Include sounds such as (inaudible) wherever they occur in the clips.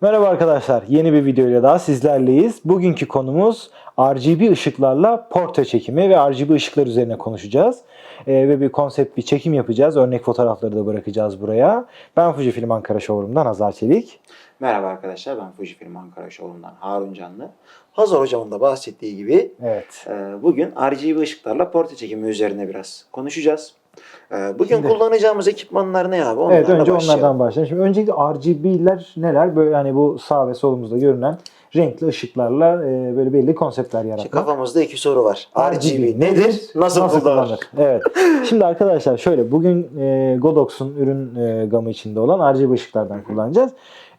Merhaba arkadaşlar, yeni bir videoyla daha sizlerleyiz. Bugünkü konumuz RGB ışıklarla portre çekimi ve RGB ışıklar üzerine konuşacağız. Ee, ve bir konsept bir çekim yapacağız. Örnek fotoğrafları da bırakacağız buraya. Ben Fujifilm Ankara Showroom'dan Hazar Çelik. Merhaba arkadaşlar ben Fujifilm Ankara Showroom'dan Harun Canlı. Hazar hocamın da bahsettiği gibi Evet. e, bugün RGB ışıklarla portre çekimi üzerine biraz konuşacağız. E, Bugün Şimdi- kullanacağımız ekipmanlar ne abi? evet Onlarla önce başlayalım. onlardan başlayalım. Şimdi öncelikle RGB'ler neler? Böyle hani bu sağ ve solumuzda görünen renkli ışıklarla e, böyle belli konseptler yaratmak. kafamızda iki soru var. RGB, nedir? Nasıl, kullanılır? Evet. Şimdi arkadaşlar şöyle bugün e, Godox'un ürün e, gamı içinde olan RGB ışıklardan kullanacağız.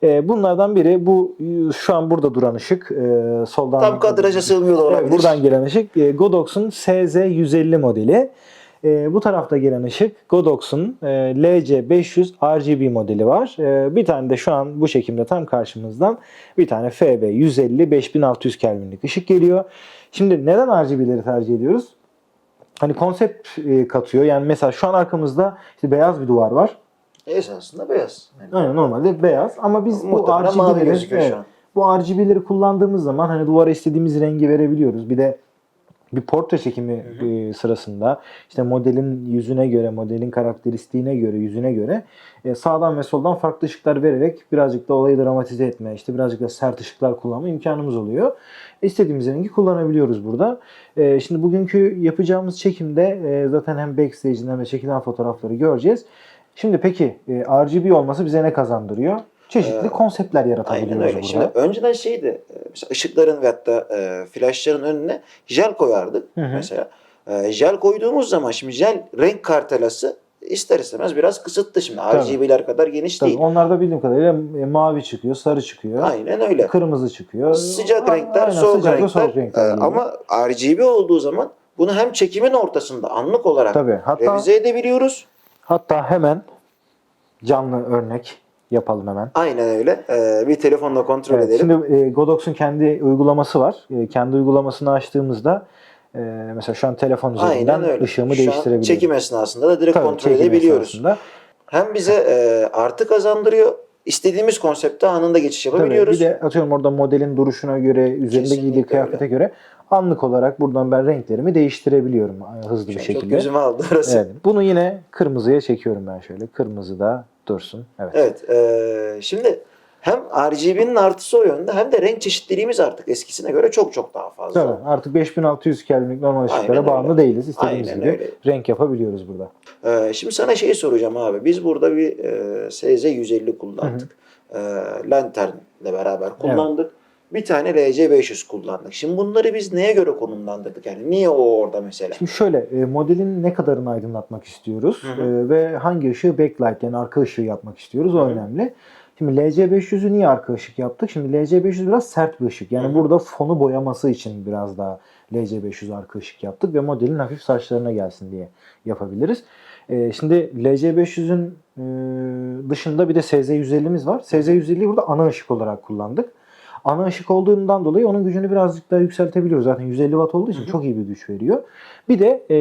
E, bunlardan biri bu e, şu an burada duran ışık. E, soldan Tam kadraja sığmıyor da olabilir. Evet, buradan gelen ışık e, Godox'un SZ150 modeli. E, bu tarafta gelen ışık Godox'un e, LC500 RGB modeli var. E, bir tane de şu an bu şekilde tam karşımızdan bir tane FB150 5600 Kelvinlik ışık geliyor. Şimdi neden RGB'leri tercih ediyoruz? Hani konsept e, katıyor. Yani mesela şu an arkamızda işte beyaz bir duvar var. Esasında beyaz. Yani Aynen normalde beyaz ama biz bu Muhtemelen RGB'leri evet, bu RGB'leri kullandığımız zaman hani duvara istediğimiz rengi verebiliyoruz. Bir de bir portre çekimi e, sırasında işte modelin yüzüne göre, modelin karakteristiğine göre, yüzüne göre sağdan ve soldan farklı ışıklar vererek birazcık da olayı dramatize etme, işte birazcık da sert ışıklar kullanma imkanımız oluyor. İstediğimiz rengi kullanabiliyoruz burada. Şimdi bugünkü yapacağımız çekimde zaten hem backstage'den hem de çekilen fotoğrafları göreceğiz. Şimdi peki RGB olması bize ne kazandırıyor? Çeşitli Ee, konseptler Aynen yaratabiliyoruz öyle. burada. Şimdi önceden şeydi, e, mesela ışıkların ve hatta e, flaşların önüne jel koyardık Hı hı. mesela. E, jel koyduğumuz zaman şimdi jel renk kartelası ister istemez biraz kısıttı şimdi. RGB'ler kadar geniş Tabii değil. onlarda bildiğim kadarıyla e, mavi çıkıyor, sarı çıkıyor, Aynen öyle. kırmızı çıkıyor. Sıcak renkler, aynen, soğuk sıcak renkler. soğuk renkler E, gibi. ama RGB olduğu zaman bunu hem çekimin ortasında anlık olarak Tabii. Hatta revize edebiliyoruz. hatta hemen canlı örnek yapalım hemen. Aynen öyle. E, bir telefonla kontrol Evet, edelim. şimdi e, Godox'un kendi uygulaması var. E, kendi uygulamasını açtığımızda e, mesela şu an telefon üzerinden öyle. ışığımı Şu değiştirebiliyorum. çekim esnasında da direkt Tabii, kontrol edebiliyoruz. esnasında. Hem bize e, artı kazandırıyor. istediğimiz konsepte anında geçiş Tabii, yapabiliyoruz. bir de atıyorum orada modelin duruşuna göre, üzerinde Kesinlikle giydiği kıyafete göre anlık olarak buradan ben renklerimi değiştirebiliyorum hızlı bir Şu şekilde. Çok gözüme aldı orası. Evet. Bunu yine kırmızıya çekiyorum ben şöyle. Kırmızı da dursun. Evet. Evet. e, şimdi hem RGB'nin artısı o yönde hem de renk çeşitliliğimiz artık eskisine göre çok çok daha fazla. Tabii. Artık 5600 Kelvinlik normal ışıklara Aynen bağımlı öyle. değiliz. İstediğimiz Aynen gibi öyle. renk yapabiliyoruz burada. E, şimdi sana şeyi soracağım abi. Biz burada bir e, SZ150 kullandık. E, lanternle beraber kullandık. Bir tane LC500 kullandık. Şimdi bunları biz neye göre konumlandırdık? Yani niye o orada mesela? Şimdi şöyle e, modelin ne kadarını aydınlatmak istiyoruz Hı hı. e, ve hangi ışığı backlight yani arka ışığı yapmak istiyoruz o Hı hı. önemli. Şimdi LC500'ü niye arka ışık yaptık? Şimdi LC500 biraz sert bir ışık. Yani Hı hı. burada fonu boyaması için biraz daha LC500 arka ışık yaptık ve modelin hafif saçlarına gelsin diye yapabiliriz. E, şimdi LC500'ün e, dışında bir de SZ150'miz var. SZ150'yi burada ana ışık olarak kullandık. Ana ışık olduğundan dolayı onun gücünü birazcık daha yükseltebiliyoruz. Zaten 150 watt olduğu için Hı hı. çok iyi bir güç veriyor. Bir de e,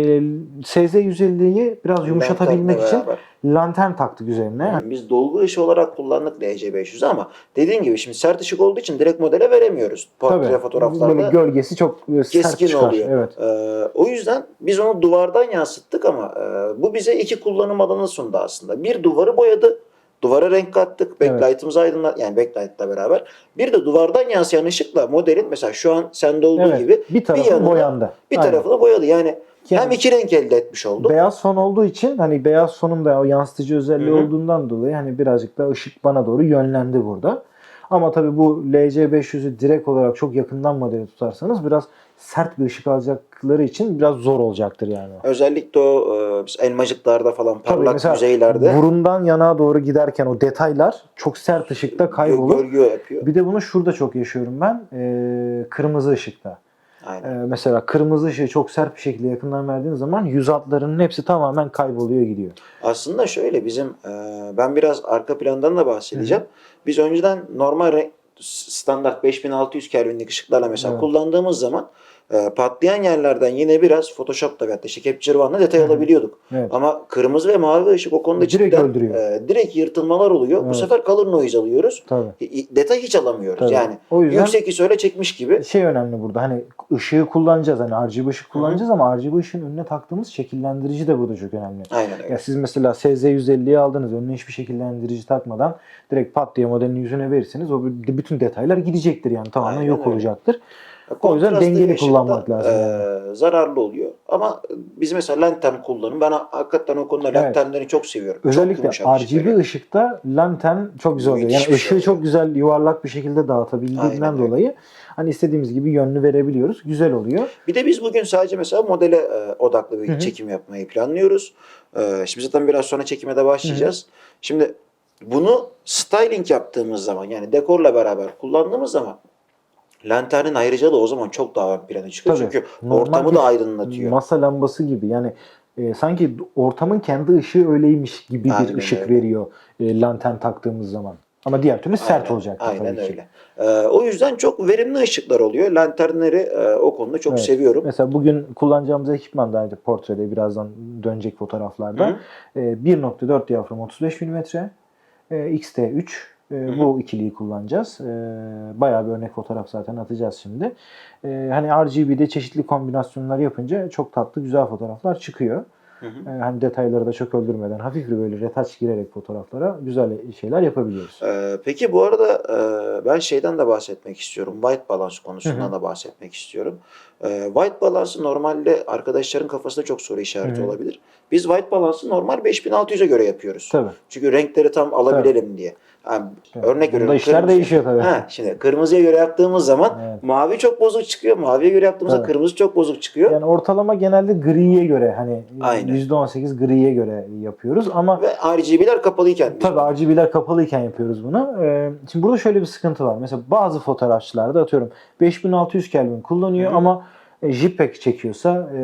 SZ150'yi biraz yumuşatabilmek Lanternle için beraber. lantern taktık üzerine. Yani biz dolgu ışığı olarak kullandık LC500'ü ama dediğin gibi şimdi sert ışık olduğu için direkt modele veremiyoruz. Portre Tabii. fotoğraflarda Böyle gölgesi çok e, sert keskin çıkar. oluyor. Evet. Ee, o yüzden biz onu duvardan yansıttık ama e, bu bize iki kullanım alanı sundu aslında. Bir duvarı boyadı. Duvara renk kattık. Evet. Backlight'ımızı aydınlat yani backlight'la beraber. Bir de duvardan yansıyan ışıkla modelin mesela şu an sende olduğu Evet. gibi bir tarafı yanına boyandı. bir Aynen. tarafını boyadı. Yani Yani hem iki renk elde etmiş olduk. Beyaz fon olduğu için hani beyaz fonun da o yansıtıcı özelliği Hı hı. olduğundan dolayı hani birazcık da ışık bana doğru yönlendi burada. Ama tabii bu LC500'ü direkt olarak çok yakından modeli tutarsanız biraz sert bir ışık alacakları için biraz zor olacaktır yani. Özellikle o e, biz elmacıklarda falan Tabii parlak mesela yüzeylerde burundan yanağa doğru giderken o detaylar çok sert ışıkta kaybolur. gölge yapıyor. Bir de bunu şurada çok yaşıyorum ben. Ee, kırmızı ışıkta. Aynen. Ee, mesela kırmızı ışığı çok sert bir şekilde yakından verdiğiniz zaman yüz hatlarının hepsi tamamen kayboluyor gidiyor. Aslında şöyle bizim e, ben biraz arka plandan da bahsedeceğim. Biz önceden normal standart 5600 Kelvinlik ışıklarla mesela Evet. kullandığımız zaman e, patlayan yerlerden yine biraz Photoshop'ta da işte Capture One'la detay alabiliyorduk. Evet. Ama kırmızı ve mavi ışık o konuda Direkt cidden öldürüyor. e, direkt yırtılmalar oluyor. Bu Evet. sefer color noise alıyoruz. Tabii. E, Detay hiç alamıyoruz. Tabii. Yani O yüzden- yüksek ISO ile çekmiş gibi. şey önemli burada hani ışığı kullanacağız hani RGB ışık kullanacağız ama RGB ışığın önüne taktığımız şekillendirici de burada çok önemli. Aynen öyle. Ya siz mesela SZ150'yi aldınız önüne hiçbir şekillendirici takmadan direkt pat diye modelin yüzüne verirsiniz o bütün detaylar gidecektir yani tamamen Aynen yok öyle. olacaktır. O yüzden dengeli kullanmak lazım e, zararlı oluyor. Ama biz mesela lantern kullanım. Ben hakikaten o konuda Evet. lanternleri çok seviyorum. çok Özellikle şey RGB böyle. ışıkta lantern çok güzel oluyor. Yani bir ışığı şey çok güzel yuvarlak bir şekilde dağıtabildiğinden Aynen dolayı hani istediğimiz gibi yönünü verebiliyoruz. Güzel oluyor. Bir de biz bugün sadece mesela modele e, odaklı bir Hı hı. çekim yapmayı planlıyoruz. E, şimdi zaten biraz sonra çekime de başlayacağız. Şimdi bunu styling yaptığımız zaman yani dekorla beraber kullandığımız zaman lanternin ayrıcalığı o zaman çok daha ön plana çıkıyor. Tabii. Çünkü Normal ortamı bir da aydınlatıyor. Masa lambası gibi yani e, sanki ortamın kendi ışığı öyleymiş gibi bir Aynen ışık öyle. veriyor e, lantern taktığımız zaman. Ama diğer türlü sert Aynen, olacak Aynen tabii ki. öyle. E, o yüzden çok verimli ışıklar oluyor. Lanternleri e, o konuda çok Evet. seviyorum. Mesela bugün kullanacağımız ekipman da aynı portrede birazdan dönecek fotoğraflarda. Hı. E, 1.4 diyafram 35 mm, e, XT3 e, bu ikiliyi kullanacağız. E, bayağı bir örnek fotoğraf zaten atacağız şimdi. E, hani RGB'de çeşitli kombinasyonlar yapınca çok tatlı güzel fotoğraflar çıkıyor. Hı hı. E, hani detayları da çok öldürmeden hafif bir böyle retaç girerek fotoğraflara güzel şeyler yapabiliyoruz. Ee, peki bu arada e, ben şeyden de bahsetmek istiyorum. White balance konusundan Hı hı. da bahsetmek istiyorum. Ee, white balance normalde arkadaşların kafasında çok soru işareti Hı hı. olabilir. Biz white balance'ı normal 5600'e göre yapıyoruz. Tabii. Çünkü renkleri tam alabilelim diye. Yani Evet. örnek veriyorum. işler kırmızı- değişiyor tabii. Ha, şimdi kırmızıya göre yaptığımız zaman Evet. mavi çok bozuk çıkıyor. Maviye göre yaptığımızda Tabii. kırmızı çok bozuk çıkıyor. Yani ortalama genelde griye göre hani Aynen. %18 griye göre yapıyoruz ama Ve RGB'ler kapalıyken. Tabii RGB'ler kapalıyken yapıyoruz bunu. Ee, şimdi burada şöyle bir sıkıntı var. Mesela bazı fotoğrafçılarda atıyorum 5600 Kelvin kullanıyor Hı hı. ama e, JPEG çekiyorsa e,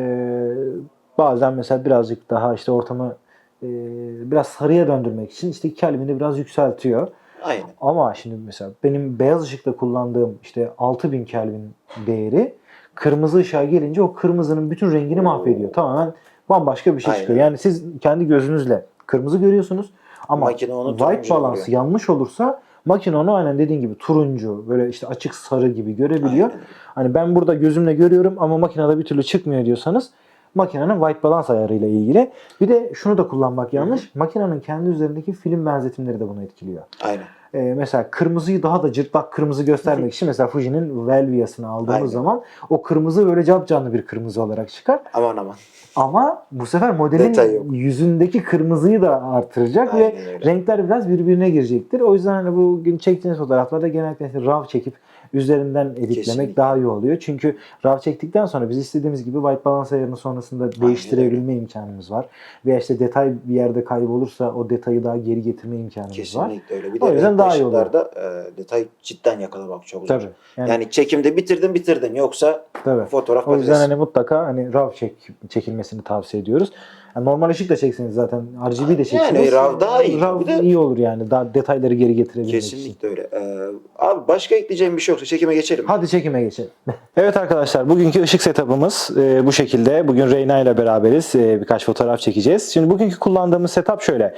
bazen mesela birazcık daha işte ortamı e, biraz sarıya döndürmek için işte Kelvin'i biraz yükseltiyor. Aynen. Ama şimdi mesela benim beyaz ışıkta kullandığım işte 6000 Kelvin değeri kırmızı ışığa gelince o kırmızının bütün rengini mahvediyor. Tamamen bambaşka bir şey Aynen. çıkıyor. Yani siz kendi gözünüzle kırmızı görüyorsunuz ama Makine onu white balansı görüyor. yanlış olursa makine onu aynen dediğin gibi turuncu böyle işte açık sarı gibi görebiliyor. Aynen. Hani ben burada gözümle görüyorum ama makinede bir türlü çıkmıyor diyorsanız makinenin white balance ayarıyla ilgili. Bir de şunu da kullanmak yanlış. Makinenin kendi üzerindeki film benzetimleri de bunu etkiliyor. Aynen. Ee, mesela kırmızıyı daha da cırtlak kırmızı göstermek için mesela Fuji'nin Velvia'sını aldığımız Aynen. zaman o kırmızı böyle cap canlı bir kırmızı olarak çıkar. Aman aman. Ama bu sefer modelin yüzündeki kırmızıyı da artıracak ve Aynen öyle. renkler biraz birbirine girecektir. O yüzden hani bugün çektiğiniz fotoğraflarda genellikle RAW çekip üzerinden editlemek Kesinlikle. daha iyi oluyor. Çünkü RAW çektikten sonra biz istediğimiz gibi white balance ayarını sonrasında değiştirebilme imkanımız var. Veya işte detay bir yerde kaybolursa o detayı daha geri getirme imkanımız var. Kesinlikle öyle. Bir O de yüzden renk daha iyi oluyor. e, detay cidden yakalamak çok zor. Tabii. Yani, Yani, çekimde bitirdin bitirdin yoksa tabii. fotoğraf O yüzden patates. hani mutlaka hani RAW çek, çekilmesini tavsiye ediyoruz. Yani normal ışık da çekseniz zaten RGB de çekseniz Yani RAW daha iyi. RAW Bir de- iyi olur yani. Daha detayları geri getirebilmek için. Kesinlikle öyle. Ee, abi başka ekleyeceğim bir şey yoksa çekime geçelim. Hadi çekime geçelim. (laughs) evet arkadaşlar bugünkü ışık setup'ımız e, bu şekilde. Bugün Reyna ile beraberiz. E, birkaç fotoğraf çekeceğiz. Şimdi bugünkü kullandığımız setup şöyle.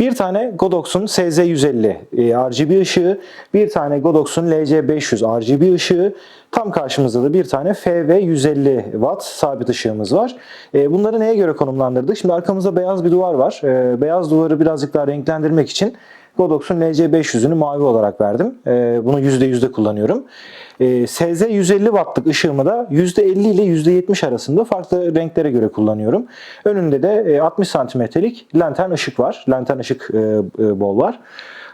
Bir tane Godox'un SZ150 e, RGB ışığı, bir tane Godox'un LC500 RGB ışığı, tam karşımızda da bir tane FV150 watt sabit ışığımız var. E, bunları neye göre konumlandırdık? Şimdi arkamızda beyaz bir duvar var. E, beyaz duvarı birazcık daha renklendirmek için Godox'un LC500'ünü mavi olarak verdim. Ee, bunu %100'de kullanıyorum. Ee, SZ 150 wattlık ışığımı da %50 ile %70 arasında farklı renklere göre kullanıyorum. Önünde de e, 60 santimetrelik lantern ışık var. Lantern ışık e, e, bol var.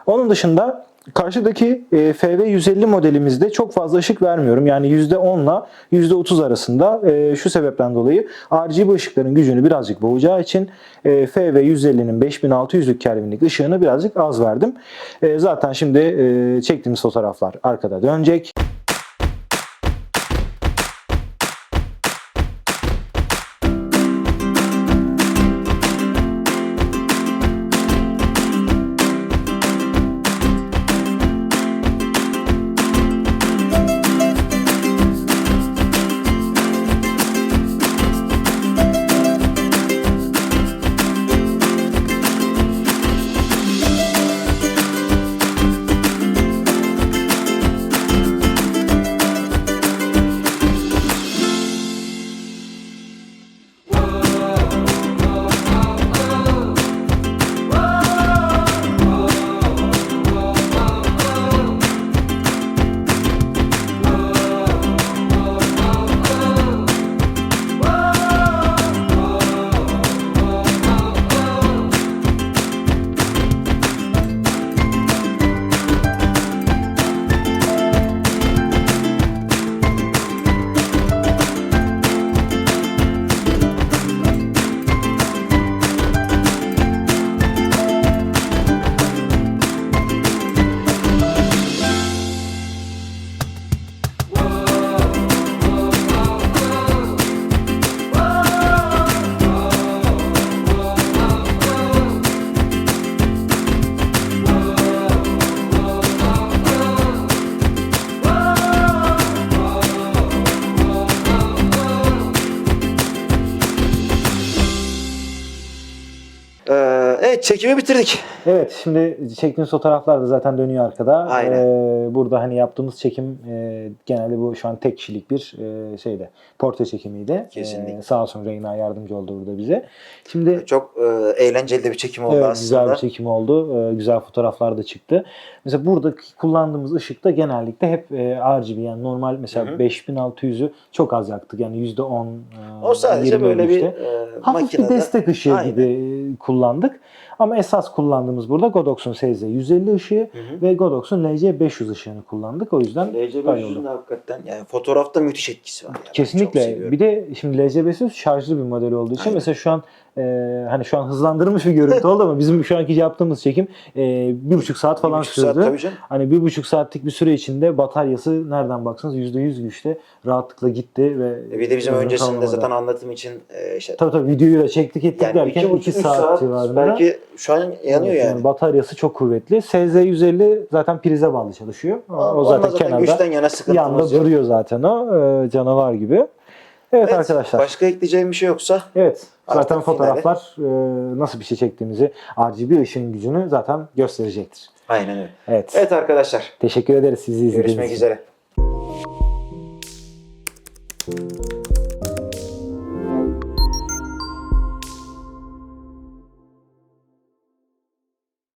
Onun dışında karşıdaki e, FV 150 modelimizde çok fazla ışık vermiyorum. Yani %10 ile %30 arasında e, şu sebepten dolayı RGB ışıkların gücünü birazcık boğacağı için e, FV 150'nin 5600'lük Kelvinlik ışığını birazcık az verdim. E, zaten şimdi e, çektiğimiz fotoğraflar arkada dönecek. Çekimi bitirdik. Evet şimdi çektiğimiz fotoğraflar da zaten dönüyor arkada. Aynen. Ee, burada hani yaptığımız çekim e, genelde bu şu an tek kişilik bir e, şeyde portre çekimiydi. Kesinlikle. Ee, sağ olsun Reyna yardımcı oldu burada bize. Şimdi Çok e, eğlenceli de bir çekim oldu Evet, aslında. güzel bir çekim oldu. Ee, güzel fotoğraflar da çıktı. Mesela buradaki kullandığımız ışık da genellikle hep e, RGB yani normal mesela Hı hı. 5600'ü çok az yaktık. Yani %10 e, O sadece 20 böyle bir işte. e, Hafif makinede. bir destek ışığı Aynen. gibi e, kullandık. Ama esas kullandığımız burada Godox'un SZ 150 ışığı Hı hı. ve Godox'un LC 500 ışığını kullandık. O yüzden LC böyle oldu. 500'ün de hakikaten yani fotoğrafta müthiş etkisi var. Yani. Kesinlikle. Bir de şimdi LC 500 şarjlı bir model olduğu için Aynen. mesela şu an e, hani şu an hızlandırılmış bir görüntü oldu ama bizim şu anki yaptığımız çekim e, bir buçuk saat falan Bir buçuk saat sürdü. tabii canım. Hani bir buçuk saatlik bir süre içinde bataryası nereden baksanız %100 güçte rahatlıkla gitti ve E Bir de bizim öncesinde tamamladı. zaten anlatım için e, işte Tabii tabii videoyu da çektik ettik yani derken iki 2 buçuk üç saat, civarında. belki şu an yanıyor Evet, yani. Bataryası çok kuvvetli. SZ150 zaten prize bağlı çalışıyor. O, o zaten, zaten kenarda yana yanda duruyor zaten o e, canavar gibi. Evet, Evet, arkadaşlar. Başka ekleyeceğim bir şey yoksa Evet. Zaten Artık fotoğraflar e, nasıl bir şey çektiğimizi, RGB ışığın gücünü zaten gösterecektir. aynen öyle. Evet. Evet arkadaşlar Teşekkür ederiz sizi izlediğiniz görüşmek için. üzere.